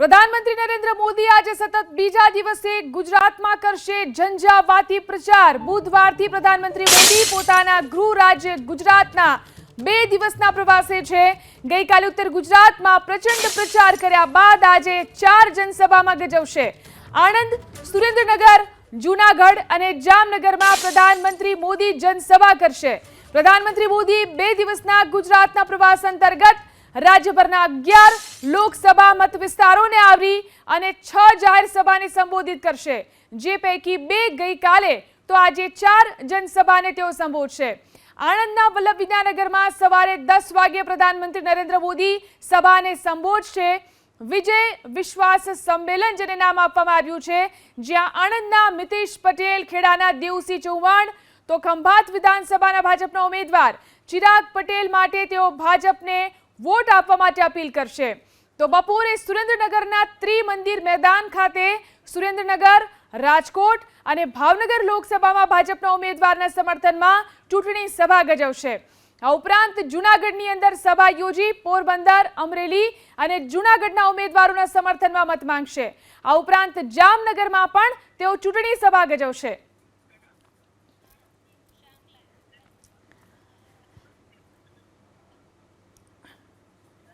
પ્રધાનમંત્રી નરેન્દ્ર મોદી આજે સતત બીજા દિવસે ગુજરાતમાં કરશે ઝંઝાવાતી પ્રચાર. બુધવારથી પ્રધાનમંત્રી મોદી પોતાના ગૃહ રાજ્ય ગુજરાતના બે દિવસના પ્રવાસે છે. ગઈકાલે ઉત્તર ગુજરાતમાં પ્રચંડ પ્રચાર કર્યા બાદ આજે ચાર જનસભામાં ગજવશે. આણંદ, સુરેન્દ્રનગર, જૂનાગઢ અને જામનગરમાં પ્રધાનમંત્રી મોદી જનસભા કરશે. પ્રધાનમંત્રી મોદી બે દિવસના ગુજરાતના પ્રવાસ અંતર્ગત રાજ્યભરના અગિયાર લોકસભા મત વિસ્તારોને આવરી અને છ જાહેર સભાને સંબોધિત કરશે. જે પૈકી બે ગઈકાલે તો આજે ચાર જનસભાને તેઓ સંબોધશે. આણંદના વલ્લભ વિદ્યાનગરમાં સવારે દસ વાગ્યે પ્રધાનમંત્રી નરેન્દ્ર મોદી સભાને સંબોધશે. વિજય વિશ્વાસ સંમેલન, જેને નામ આપવામાં આવ્યું છે, જ્યાં આણંદના મિતેશ પટેલ, ખેડાના દેવસિંહ ચૌહાણ, તો ખંભાત વિધાનસભાના ભાજપના ઉમેદવાર ચિરાગ પટેલ માટે તેઓ ભાજપને વોટ આપવા માટે અપીલ કરશે. તો બપોરે સુરેન્દ્રનગરના ત્રિમંદિર મેદાન ખાતે સુરેન્દ્રનગર, રાજકોટ અને ભાવનગર લોકસભામાં ભાજપના ઉમેદવારના સમર્થનમાં ચૂંટણી સભા ગજવશે. આ ઉપરાંત જૂનાગઢની અંદર સભા યોજી પોરબંદર, અમરેલી અને જૂનાગઢના ઉમેદવારોના સમર્થનમાં મત માંગશે. આ ઉપરાંત જામનગરમાં પણ તેઓ ચૂંટણી સભા ગજવશે.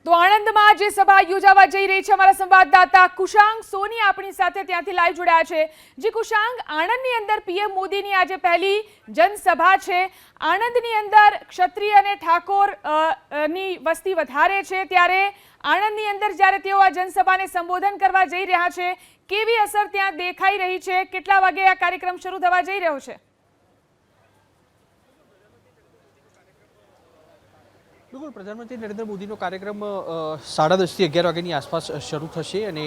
તો આણંદમાં જે સભા યોજાવા જઈ રહી છે અમારા સંવાદદાતા કુશાંગ સોની આપણી સાથે ત્યાંથી લાઈવ જોડાયા છે. જે કુશાંગ, આણંદની અંદર પીએમ મોદીની આજે પહેલી જનસભા છે. આણંદની અંદર ક્ષત્રિય અને ઠાકોરની વસ્તી વધારે છે. ત્યારે આણંદની અંદર જ્યારે તેઓ આ જનસભાને સંબોધન કરવા જઈ રહ્યા છે, કેવી અસર ત્યાં દેખાઈ રહી છે? કેટલા વાગે આ કાર્યક્રમ શરૂ થવા જઈ રહ્યો છે? બિલકુલ, પ્રધાનમંત્રી નરેન્દ્ર મોદીનો કાર્યક્રમ સાડા દસથી અગિયાર વાગ્યાની આસપાસ શરૂ થશે અને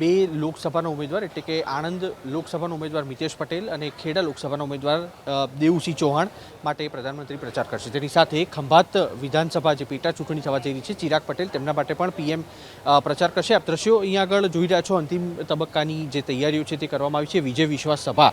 બે લોકસભાના ઉમેદવાર એટલે કે આણંદ લોકસભાના ઉમેદવાર મિતેશ પટેલ અને ખેડા લોકસભાના ઉમેદવાર દેવુસિંહ ચૌહાણ માટે પ્રધાનમંત્રી પ્રચાર કરશે. તેની સાથે ખંભાત વિધાનસભા જે પેટા ચૂંટણી થવા જઈ રહી છે, ચિરાગ પટેલ તેમના માટે પણ પીએમ પ્રચાર કરશે. આપ દ્રશ્યો અહીંયા આગળ જોઈ રહ્યા છો. અંતિમ તબક્કાની જે તૈયારીઓ છે તે કરવામાં આવી છે. વિજય વિશ્વાસ સભા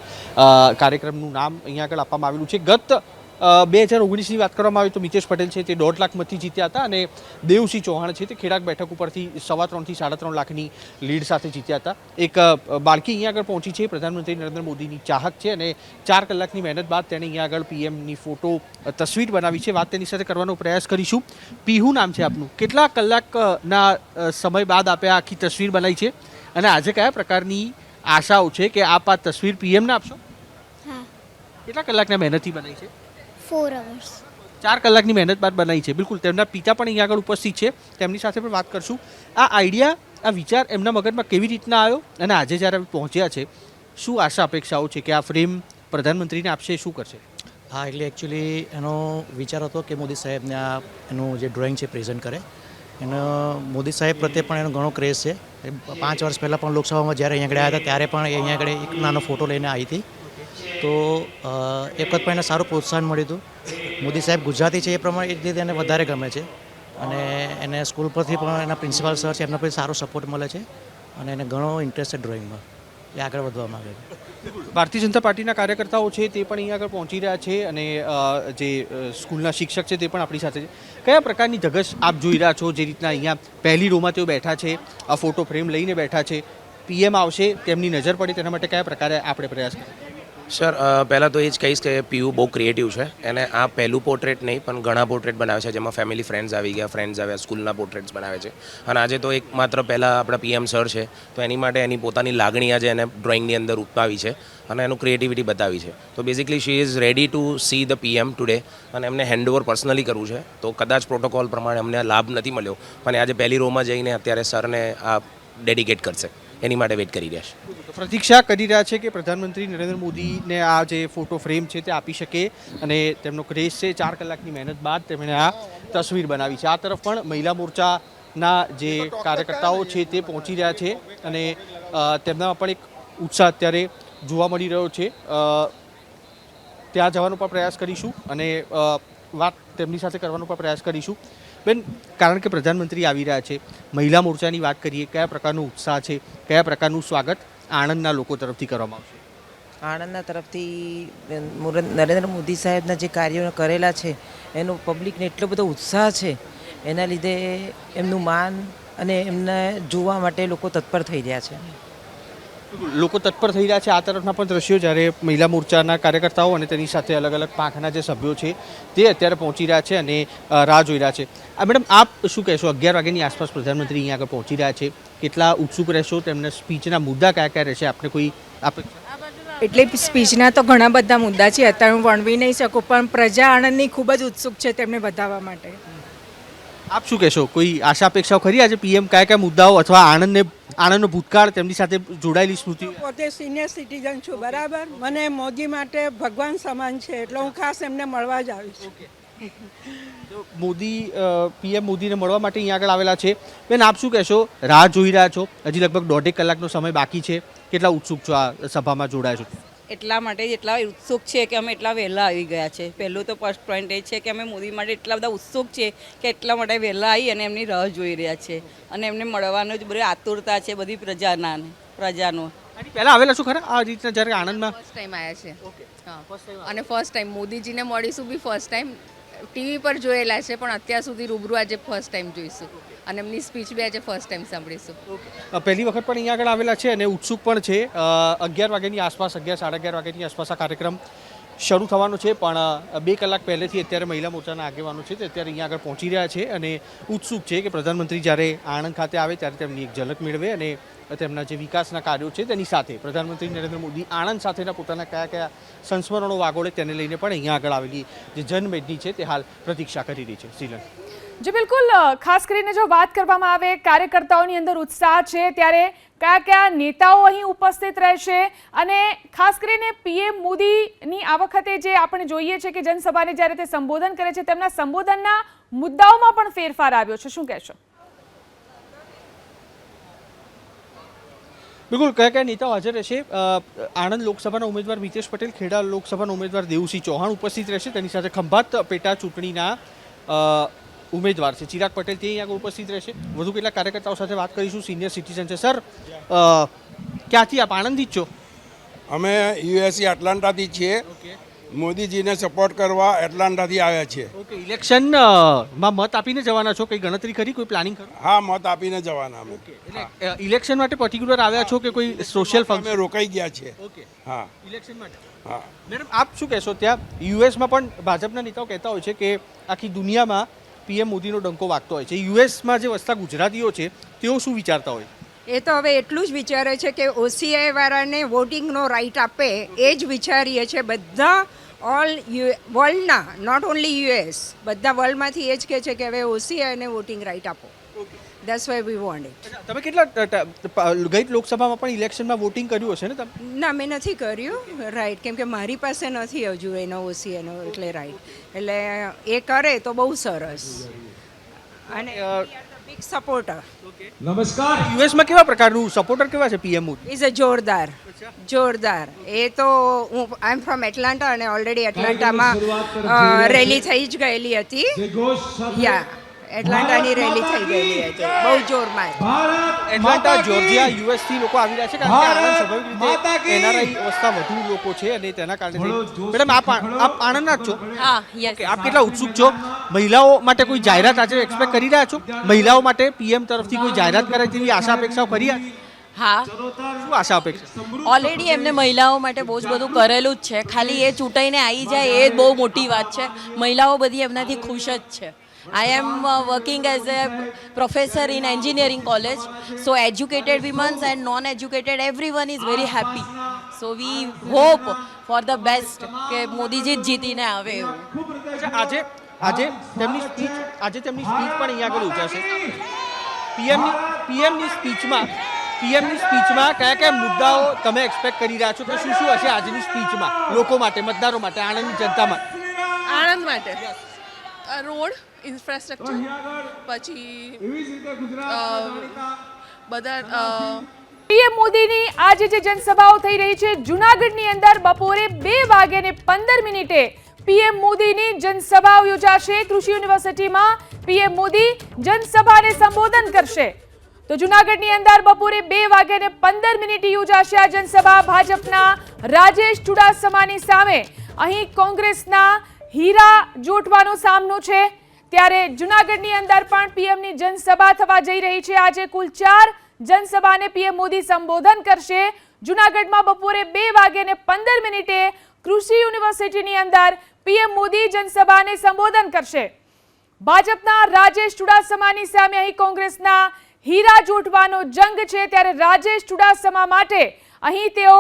કાર્યક્રમનું નામ અહીંયા આગળ આપવામાં આવેલું છે. ગત બે હજાર ઓગણીસની વાત કરવામાં આવે તો મિતેશ પટેલ છે તે દોઢ લાખમાંથી જીત્યા હતા અને દેવસિંહ ચૌહાણ છે તે ખેડાક બેઠક ઉપરથી સવા ત્રણથી સાડા ત્રણ લાખની લીડ સાથે જીત્યા હતા. એક બાળકી અહીંયા આગળ પહોંચી છે પ્રધાનમંત્રી નરેન્દ્ર મોદીની ચાહક છે અને ચાર કલાકની મહેનત બાદ તેણે અહીંયા આગળ પીએમની ફોટો તસવીર બનાવી છે. વાત તેની સાથે કરવાનો પ્રયાસ કરીશું. પીહુ નામ છે આપનું. કેટલા કલાકના સમય બાદ આપે આખી તસવીર બનાવી છે? અને આજે કયા પ્રકારની આશાઓ છે કે આપ આ તસવીર પીએમને આપશો? હા. કેટલા કલાકના મહેનતથી બનાવી છે? ફોર અવર્સ ચાર કલાકની મહેનત બાદ બનાવી છે. બિલકુલ તેમના પિતા પણ અહીંયા આગળ ઉપસ્થિત છે. તેમની સાથે પણ વાત કરશું. આ આઈડિયા આ વિચાર એમના મગજમાં કેવી રીતના આવ્યો અને આજે જ્યારે પહોંચ્યા છે શું આશા અપેક્ષાઓ છે કે આ ફ્રેમ પ્રધાનમંત્રીને આપશે શું કરશે? હા એટલે એકચ્યુઅલી એનો વિચાર હતો કે મોદી સાહેબને આ એનું જે ડ્રોઈંગ છે પ્રેઝન્ટ કરે. એનો મોદી સાહેબ પ્રત્યે પણ એનો ઘણો ક્રેઝ છે. પાંચ વર્ષ પહેલાં પણ લોકસભામાં જ્યારે અહીંયા આગળ આવ્યા હતા ત્યારે પણ એ અહીંયા આગળ એક નાનો ફોટો લઈને આવી હતી. તો એક વખત પણ એને સારું પ્રોત્સાહન મળ્યું હતું. મોદી સાહેબ ગુજરાતી છે એ પ્રમાણે એ રીતે એને વધારે ગમે છે. અને એને સ્કૂલ પરથી પણ એના પ્રિન્સિપાલ સર છે એમના પરથી સારો સપોર્ટ મળે છે અને એને ઘણો ઇન્ટરેસ્ટ છે ડ્રોઈંગમાં એ આગળ વધવા માગે છે. ભારતીય જનતા પાર્ટીના કાર્યકર્તાઓ છે તે પણ અહીંયા આગળ પહોંચી રહ્યા છે અને જે સ્કૂલના શિક્ષક છે તે પણ આપણી સાથે છે. કયા પ્રકારની ધગશ આપ જોઈ રહ્યા છો જે રીતના અહીંયા પહેલી રોમાં તેઓ બેઠા છે, આ ફોટો ફ્રેમ લઈને બેઠા છે? પીએમ આવશે, તેમની નજર પડે તેના માટે કયા પ્રકારે આપણે પ્રયાસ કરીએ? સર પહેલાં તો એ જ કહીશ કે પીયુ બહુ ક્રિએટિવ છે. એને આ પહેલું પોર્ટ્રેટ નહીં, પણ ઘણા પોર્ટ્રેટ બનાવે છે, જેમાં ફેમિલી ફ્રેન્ડ્સ આવી ગયા ફ્રેન્ડ્સ આવ્યા સ્કૂલના પોર્ટ્રેટ્સ બનાવે છે. અને આજે તો એક માત્ર પહેલાં આપણા પીએમ સર છે, તો એની માટે એની પોતાની લાગણી આજે એને ડ્રોઈંગની અંદર ઉત્પાવી છે અને એનું ક્રિએટિવિટી બતાવી છે. તો basically she is ready to see the PM today અને એમને હેન્ડઓવર પર્સનલી કરવું છે. તો કદાચ પ્રોટોકોલ પ્રમાણે અમને લાભ નથી મળ્યો, પણ આજે પહેલી રોમાં જઈને અત્યારે સરને આ ડેડિકેટ કરશે. એની માટે વેઇટ કરી રહ્યા છે. પ્રતીક્ષા કરી રહ્યા છે કે પ્રધાનમંત્રી નરેન્દ્ર મોદીને આ જે ફોટો ફ્રેમ છે તે આપી શકે અને તેમનો ક્રેઝ છે ચાર કલાકની મહેનત બાદ તેમણે આ તસવીર બનાવી છે. આ તરફ પણ મહિલા મોરચાના જે કાર્યકર્તાઓ છે તે પહોંચી રહ્યા છે અને તેમનામાં પણ એક ઉત્સાહ અત્યારે જોવા મળી રહ્યો છે. ત્યાં જવાનો પણ પ્રયાસ કરીશું અને વાત તેમની સાથે કરવાનો પણ પ્રયાસ કરીશું. બેન, કારણ કે પ્રધાનમંત્રી આવી રહ્યા છે, મહિલા મોરચાની વાત કરીએ, કયા પ્રકારનો ઉત્સાહ છે, કયા પ્રકારનું સ્વાગત આણંદના લોકો તરફથી કરવામાં આવશે? આણંદના તરફથી નરેન્દ્ર મોદી સાહેબના જે કાર્યો કરેલા છે, એનો પબ્લિકને એટલો બધો ઉત્સાહ છે, એના લીધે એમનું માન અને એમને જોવા માટે લોકો તત્પર થઈ રહ્યા છે. લોકો તત્પર થઈ રહ્યા છે આ તરફના પણ દ્રશ્યો જ્યારે મહિલા મોરચાના કાર્યકર્તાઓ અને તેની સાથે અલગ અલગ પાંખના જે સભ્યો છે તે અત્યારે પહોંચી રહ્યા છે અને રાહ જોઈ રહ્યા છે. મેડમ, આપ શું કહેશો? અગિયાર વાગ્યાની આસપાસ પ્રધાનમંત્રી અહીંયા આગળ પહોંચી રહ્યા છે. કેટલા ઉત્સુક રહેશો? તેમના સ્પીચના મુદ્દા કયા કયા રહેશે? આપને કોઈ એટલે સ્પીચના તો ઘણા બધા મુદ્દા છે. અત્યારે હું વર્ણવી નહીં શકું, પણ પ્રજા આણંદની ખૂબ જ ઉત્સુક છે તેમને બતાવવા માટે. આપ શું કહેશો? કોઈ આશા અપેક્ષાઓ ખરી આજે પીએમ કયા કયા મુદ્દાઓ અથવા આણંદને આણંદનો ભૂતકાળ તેમની સાથે જોડાયેલી સ્મૃતિ પોતે સિનિયર સિટીઝન છું બરાબર? મને મોદી માટે ભગવાન સમાન છે એટલે હું ખાસ એમને મળવા જ આવી છું મોદી પીએમ મોદીને મળવા માટે અહીંયા આગળ આવેલા છે. બેન આપ શું કહેશો? રાહ જોઈ રહ્યા છો. હજી લગભગ દોઢેક કલાકનો સમય બાકી છે. કેટલા ઉત્સુક છો આ સભામાં જોડાયા છો? એટલા માટે જેટલા એટલા ઉત્સુક છે કે અમે એટલા વહેલા આવી ગયા છે. પહેલું તો ફર્સ્ટ પોઈન્ટ એ છે કે અમે મોદી માટે એટલા બધા ઉત્સુક છે કે એટલા માટે વહેલા આવી અને એમની રાહ જોઈ રહ્યા છે. અને એમને મળવાનો જ બધી આતુરતા છે બધી પ્રજાના. પ્રજાનો પહેલા આવેલા છું ખરા? આ રીતના જ્યારે આનંદમાં ફર્સ્ટ ટાઈમ આવ્યા છે. હા. અને ફર્સ્ટ ટાઈમ મોદીજીને મળીશું બી ફર્સ્ટ ટાઈમ ટીવી પર જોયેલા છે, પણ અત્યાર સુધી રૂબરૂ આજે ફર્સ્ટ ટાઈમ જોઈશું અને એમની સ્પીચ બી આજે ફર્સ્ટ ટાઈમ સાંભળીશું. પહેલી વખત પણ અહીંયા આગળ આવેલા છે અને ઉત્સુક પણ છે. અગિયાર વાગ્યાની આસપાસ, અગિયાર, સાડા અગિયાર વાગ્યાની આસપાસ આ કાર્યક્રમ શરૂ થવાનો છે, પણ બે કલાક પહેલેથી અત્યારે મહિલા મોરચાના આગેવાનો છે તે અત્યારે અહીંયા આગળ પહોંચી રહ્યા છે અને ઉત્સુક છે કે પ્રધાનમંત્રી જ્યારે આણંદ ખાતે આવે ત્યારે તેમની એક ઝલક મેળવે અને તેમના જે વિકાસના કાર્યો છે તેની સાથે પ્રધાનમંત્રી નરેન્દ્ર મોદી આણંદ સાથેના પોતાના કયા કયા સંસ્મરણો વાગોળે તેને લઈને પણ અહીંયા આગળ આવેલી જે જનમેદની છે તે હાલ પ્રતીક્ષા કરી રહી છે. શ્રીલંકા. જે, બિલકુલ ખાસ કરીને જો વાત કરવામાં આવે, કાર્યકર્તાઓની અંદર ઉત્સાહ છે, ત્યારે કયા કયા નેતાઓ અહીં ઉપસ્થિત રહેશે અને ખાસ કરીને પીએમ મોદીની આ વખતે જે આપણે જોઈએ છે કે જનસભાને જ્યારે તે સંબોધન કરે છે, તેમના સંબોધનના મુદ્દાઓમાં પણ ફેરફાર આવ્યો છે. શું કહેશો? બિલકુલ, કયા કયા નેતાઓ હાજર રહેશે? આણંદ લોકસભાના ઉમેદવાર મિતેશ પટેલ, ખેડા લોકસભાના ઉમેદવાર દેવુસિંહ ચૌહાણ ઉપસ્થિત રહેશે. તેની સાથે ખંભાત પેટા ચૂંટણીના ઉમેદવાર છે. ચિરાગ પટેલ તે અહીંયા ઉપસ્થિત રહેશે. વધુ કેટલાક કાર્યકર્તાઓ સાથે વાત કરીશું. સિનિયર સિટીઝન છે. સર ક્યાંથી આપ આણંદથી જ છો? અમે યુએસસી એટલાન્ટાથી છીએ. મોદીજીને સપોર્ટ કરવા એટલાન્ટાથી આવ્યા છીએ. ઓકે ઇલેક્શનમાં મત આપીને જવાના છો? કઈ ગણતરી કરી? કોઈ પ્લાનિંગ ખરું હા મત આપીને જવાના અમે. ઇલેક્શન માટે પર્ટિક્યુલર આવ્યા છો કે કોઈ સોશિયલ ફંક્શન રોકાઈ ગયા છે ઓકે. હા. ઇલેક્શન માટે? હા. મેડમ આપ શું કહેશો? ત્યાં યુએસમાં પણ ભાજપના નેતાઓ કહેતા હોય છે કે આખી દુનિયામાં પીએમ મોદીનો ડંકો વાગતો હોય છે. યુએસમાં જે વસતા ગુજરાતીઓ છે તેઓ શું વિચારતા હોય? એ તો હવે એટલું જ વિચારે છે કે ઓસીઆઈ વાળાને વોટિંગનો રાઈટ આપે એ જ વિચારીએ છે બધા ઓલ યુ વર્લ્ડના નોટ ઓન્લી યુએસ બધા વર્લ્ડમાંથી એ જ કહે છે કે હવે ઓસીઆઈને વોટિંગ રાઈટ આપો. That's why we want it તમે કેટલા ગઈ લોકસભામાં પણ ઇલેક્શનમાં વોટિંગ કર્યું હશે ને તમે? ના મેં નથી કર્યું રાઈટ કેમ કે મારી પાસે નથી હજુ એનો ઓસીઆઈનો એટલે રાઈટ એટલે એ કરે તો બહુ સરસ. અને બિગ સપોર્ટર યુએસમાં કેવા પ્રકારનું સપોર્ટર કેવા છે પીએમ મોદી? ઇઝ અ જોરદાર જોરદાર. એ તો હું આઈ એમ ફ્રોમ એટલાન્ટા અને ઓલરેડી એટલાન્ટામાં રેલી થઈ જ ગયેલી હતી. યા એટલાન્ટાની રેલી થઈ ગયેલી છે બહુ જોરમાં એટલાન્ટા જોર્જિયા યુએસથી લોકો આવી રહ્યા છે કારણ કે આણંદ સ્વાભાવિક રીતે એનઆરઆઈ વસતા વધુ લોકો છે અને તેના કારણે મેડમ આપ આ- આપ આણંદના જ છો હા યસ. આપ કેટલા ઉત્સુક છો? મહિલાઓ માટે કોઈ જાહેરાત આજે એક્સપેક્ટ કરી રહ્યા છો? મહિલાઓ માટે પીએમ તરફથી કોઈ જાહેરાત કરે તેવી આશા અપેક્ષાઓ કરી? હા. શું આશા અપેક્ષા? ઓલરેડી એમને મહિલાઓ માટે બહુ જ બધું કરેલું જ છે. ખાલી એ ચૂંટાઈને આવી જાય એ બહુ મોટી વાત છે. મહિલાઓ બધી એમનાથી ખુશ જ છે. I am working as a professor in engineering college so educated womens and non non-educated, everyone is very happy so we hope for the best કે મોદીજી જ જીતીને આવે એવું. અચ્છા, આજે આજે તેમની સ્પીચ આજે તેમની સ્પીચ પણ અહીંયા આગળ યોજાશે પીએમની પીએમની સ્પીચમાં પીએમની સ્પીચમાં કયા કયા મુદ્દાઓ તમે એક્સપેક્ટ કરી રહ્યા છો? કે શું શું હશે આજની સ્પીચમાં લોકો માટે મતદારો માટે આણંદની જનતા માટે? આણંદ માટે? રોડ? ઇન્ફ્રાસ્ટ્રક્ચર પછી બધા પીએમ મોદીની આજે જે જનસભાઓ થઈ રહી છે જુનાગઢની અંદર બપોરે બે વાગ્યાને પંદર મિનિટે પીએમ મોદીની જનસભાઓ યોજાશે. કૃષિ યુનિવર્સિટીમાં પીએમ મોદી જનસભાને સંબોધન કરશે. તો જુનાગઢની અંદર બપોરે બે વાગ્યાને પંદર મિનિટે યોજાશે આ જનસભા. ભાજપના રાજેશ ચુડાસમાની સામે અહીં કોંગ્રેસના હીરા જોટવાનો સામનો છે. ત્યારે જુનાગઢની અંદર પણ પીએમની જનસભા થવા જઈ રહી છે. આજે કુલ ચાર જનસભાને પીએમ મોદી સંબોધન કરશે. જુનાગઢમાં બપોરે બે વાગે ને પંદર મિનિટે કૃષિ યુનિવર્સિટીની અંદર પીએમ મોદી જનસભાને સંબોધન કરશે. ભાજપના રાજેશ ચુડાસમાની સામે અહીં કોંગ્રેસના હીરા જોટવાનો જંગ છે. ત્યારે રાજેશ ચુડાસમા માટે અહીં તેઓ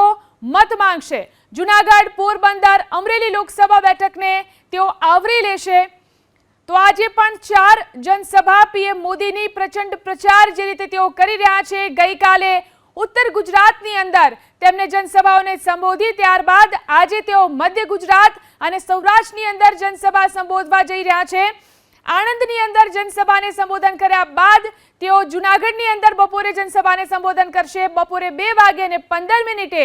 મત માંગશે. જુનાગઢ પોરબંદર અમરેલી લોકસભા બેઠકને તેઓ આવરી લેશે. તો આજે પણ ચાર જનસભા પીએમ મોદીની પ્રચંડ પ્રચાર જે રીતે તેઓ કરી રહ્યા છે, ગઈકાલે ઉત્તર ગુજરાતની અંદર તેમને જનસભાઓને સંબોધી, ત્યારબાદ આજે તેઓ મધ્ય ગુજરાત અને સૌરાષ્ટ્રની અંદર જનસભા સંબોધવા જઈ રહ્યા છે. આણંદની અંદર જનસભાને સંબોધન કર્યા બાદ તેઓ જુનાગઢની અંદર બપોરે જનસભાને સંબોધન કરશે. બપોરે બે વાગે અને પંદર મિનિટે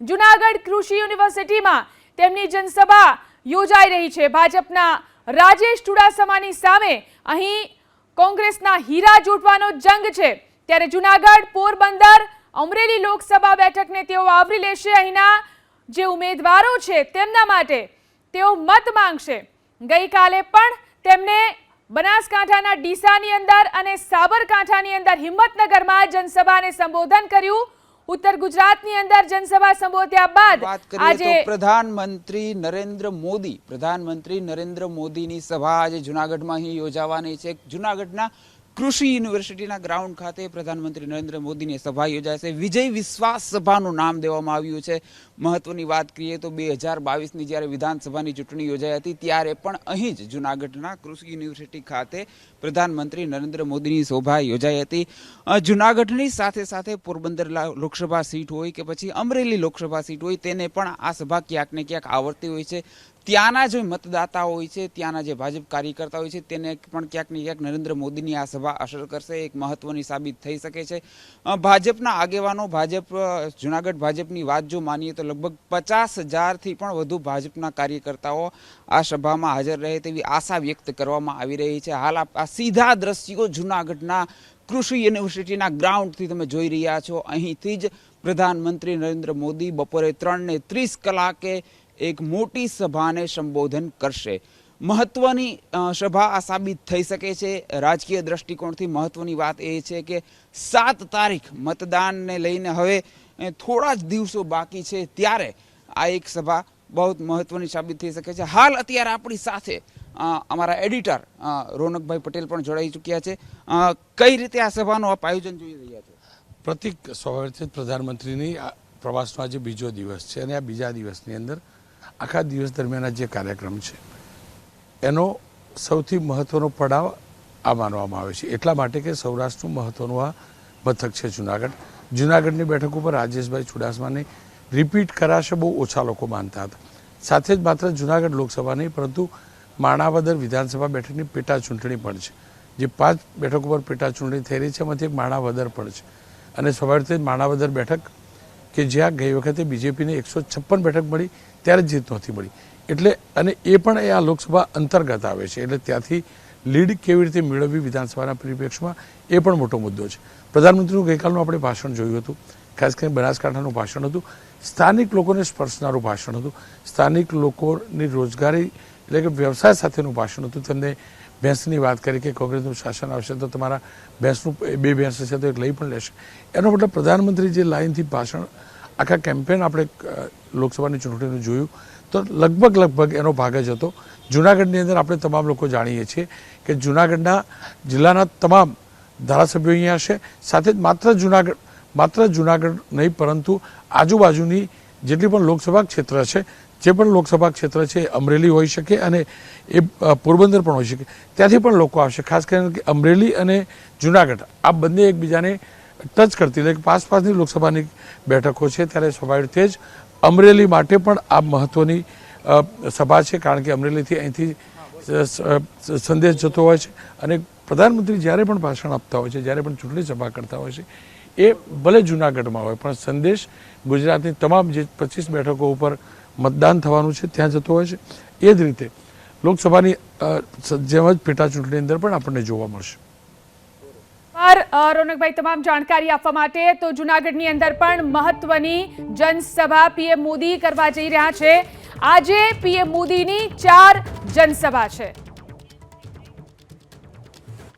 જુનાગઢ કૃષિ યુનિવર્સિટીમાં તેમની જનસભા યોજાઈ રહી છે. ભાજપના રાજેશ ચુડાસમાની સામે અહીં કોંગ્રેસના હીરા જૂટવાનો જંગ છે. ત્યારે જુનાગઢ પોરબંદર અમરેલી લોકસભા બેઠકને તેઓ આવરી લેશે. અહીંના જે ઉમેદવારો છે તેમના માટે તેઓ મત માંગશે. ગઈકાલે પણ તેમને બનાસકાંઠાના ડીસાની અંદર અને સાબરકાંઠાની અંદર હિંમતનગરમાં જનસભાને સંબોધન કર્યું. ઉત્તર ગુજરાતની અંદર જનસભા સંબોધ્યા બાદ કરીએ પ્રધાનમંત્રી નરેન્દ્ર મોદી પ્રધાનમંત્રી નરેન્દ્ર મોદીની સભા આજે જુનાગઢમાં અહીં યોજાવાની છે. જુનાગઢના કૃષિ યુનિવર્સિટીના ગ્રાઉન્ડ ખાતે પ્રધાનમંત્રી નરેન્દ્ર મોદીની સભા યોજાશે વિજય વિશ્વાસ સભાનું નામ દેવામાં આવ્યું છે. મહત્વની વાત કરીએ તો બે હજાર બાવીસની જ્યારે વિધાનસભાની ચૂંટણી યોજાઈ હતી, ત્યારે પણ અહીં જ જુનાગઢના કૃષિ યુનિવર્સિટી ખાતે પ્રધાનમંત્રી નરેન્દ્ર મોદીની સભા યોજાઈ હતી. જૂનાગઢની સાથે સાથે પોરબંદર લોકસભા સીટ હોય કે પછી અમરેલી લોકસભા સીટ હોય, તેને પણ આ સભા ક્યાંક ને ક્યાંક આવડતી હોય છે. ત્યાંના જે મતદાતા હોય છે, ત્યાંના જે ભાજપ કાર્યકર્તા હોય છે, તેને પણ ક્યાંક ને ક્યાંક નરેન્દ્ર મોદીની આ સભા અસર કરશે, એક મહત્વની સાબિત થઈ શકે છે. ભાજપના આગેવાનો, ભાજપ જુનાગઢ ભાજપની વાત જો માનીએ તો લગભગ પચાસ હજારથી પણ વધુ ભાજપના કાર્યકર્તાઓ આ સભામાં હાજર રહે તેવી આશા વ્યક્ત કરવામાં આવી રહી છે. હાલ આ સીધા દ્રશ્યો જુનાગઢના કૃષિ યુનિવર્સિટીના ગ્રાઉન્ડથી તમે જોઈ રહ્યા છો. અહીંથી જ પ્રધાનમંત્રી નરેન્દ્ર મોદી બપોરે ત્રણને ત્રીસ કલાકે એક મોટી સભાને સંબોધન કરશે. મહત્વની સભા આ સાબિત થઈ શકે છે. રાજકીય દ્રષ્ટિકોણથી મહત્વની વાત એ છે કે સાત તારીખ મતદાનને લઈને હવે થોડા જ દિવસો બાકી છે ત્યારે આ એક સભા બહુ મહત્વની સાબિત થઈ શકે છે. હાલ અત્યારે આપણી સાથે અમારા એડિટર રોનકભાઈ પટેલ પણ જોડાઈ ચૂક્યા છે. કઈ રીતે આ સભાનું આપ આયોજન જોઈ રહ્યા છો? પ્રતિક સ્વાભાવિક પ્રધાનમંત્રીની. પ્રવાસનો આજે બીજો દિવસ છે અને આ બીજા દિવસની અંદર આખા દિવસ દરમિયાન જે કાર્યક્રમ છે, એનો સૌથી મહત્વનો પડાવ આ માનવામાં આવે છે. એટલા માટે કે સૌરાષ્ટ્રનું મહત્વનું આ મથક છે જુનાગઢ. જુનાગઢની બેઠક ઉપર રાજેશભાઈ ચુડાસમાને રિપીટ કરાશે બહુ ઓછા લોકો માનતા હતા. સાથે જ માત્ર જુનાગઢ લોકસભા નહીં, પરંતુ માણાવદર વિધાનસભા બેઠકની પેટા ચૂંટણી પણ છે. જે પાંચ બેઠક ઉપર પેટા ચૂંટણી થઈ રહી છે, એમાંથી એક માણાવદર પણ છે. અને સ્વાભાવિક રીતે માણાવદર બેઠક કે જ્યાં ગઈ વખતે બીજેપીને એકસો છપ્પન બેઠક મળી ત્યારે જીત નહોતી મળી. એટલે અને એ પણ એ આ લોકસભા અંતર્ગત આવે છે. એટલે ત્યાંથી લીડ કેવી રીતે મેળવવી વિધાનસભાના પરિપ્રેક્ષમાં એ પણ મોટો મુદ્દો છે. પ્રધાનમંત્રીનું ગઈકાલનું આપણે ભાષણ જોયું હતું. ખાસ કરીને બનાસકાંઠાનું ભાષણ હતું. સ્થાનિક લોકોને સ્પર્શનારું ભાષણ હતું. સ્થાનિક લોકોની રોજગારી એટલે કે વ્યવસાય સાથેનું ભાષણ હતું. તેમને ભેંસની વાત કરી કે કોંગ્રેસનું શાસન આવશે તો તમારા ભેંસનું બે ભેંસ હશે તો એક લઈ પણ લેશે. એનો મતલબ પ્રધાનમંત્રી જે લાઇનથી ભાષણ આખા કેમ્પેન આપણે લોકસભાની ચૂંટણીનું જોયું, તો લગભગ લગભગ એનો ભાગ જ હતો. જુનાગઢની અંદર આપણે તમામ લોકો જાણીએ છીએ કે જુનાગઢના જિલ્લાના તમામ ધારાસભ્યો અહીંયા હશે. સાથે જ માત્ર જુનાગઢ માત્ર જુનાગઢ નહીં, પરંતુ આજુબાજુની જેટલી પણ લોકસભા ક્ષેત્ર છે, જે પણ લોકસભા ક્ષેત્ર છે અમરેલી હોઈ શકે અને એ પોરબંદર પણ હોઈ શકે. ત્યાંથી પણ લોકો આવશે. ખાસ કરીને કે અમરેલી અને જુનાગઢ, આ બંને એકબીજાને ટચ કરતી એટલે કે પાંચ પાંચની લોકસભાની બેઠકો છે, ત્યારે સ્વાભાવિક રીતે જ અમરેલી માટે પણ આ મહત્વની સભા છે, કારણ કે અમરેલીથી અહીંથી સંદેશ જતો હોય છે અને પ્રધાનમંત્રી જ્યારે પણ ભાષણ આપતા હોય છે, જ્યારે પણ ચૂંટણી સભા કરતા હોય છે, એ ભલે જુનાગઢમાં હોય, પણ સંદેશ ગુજરાતની તમામ જે પચીસ બેઠકો ઉપર મતદાન થવાનું છે, ત્યાં જતો હોય છે. એ જ રીતે લોકસભાની જેમ જ પેટા ચૂંટણી અંદર પણ આપણને જોવા મળશે. રોનકભાઈ, તમામ જાણકારી આપવા માટે તો જુનાગઢની અંદર પણ મહત્વની જનસભા પીએમ મોદી કરવા જઈ રહ્યા છે. આજે પીએમ મોદીની ચાર જનસભા છે.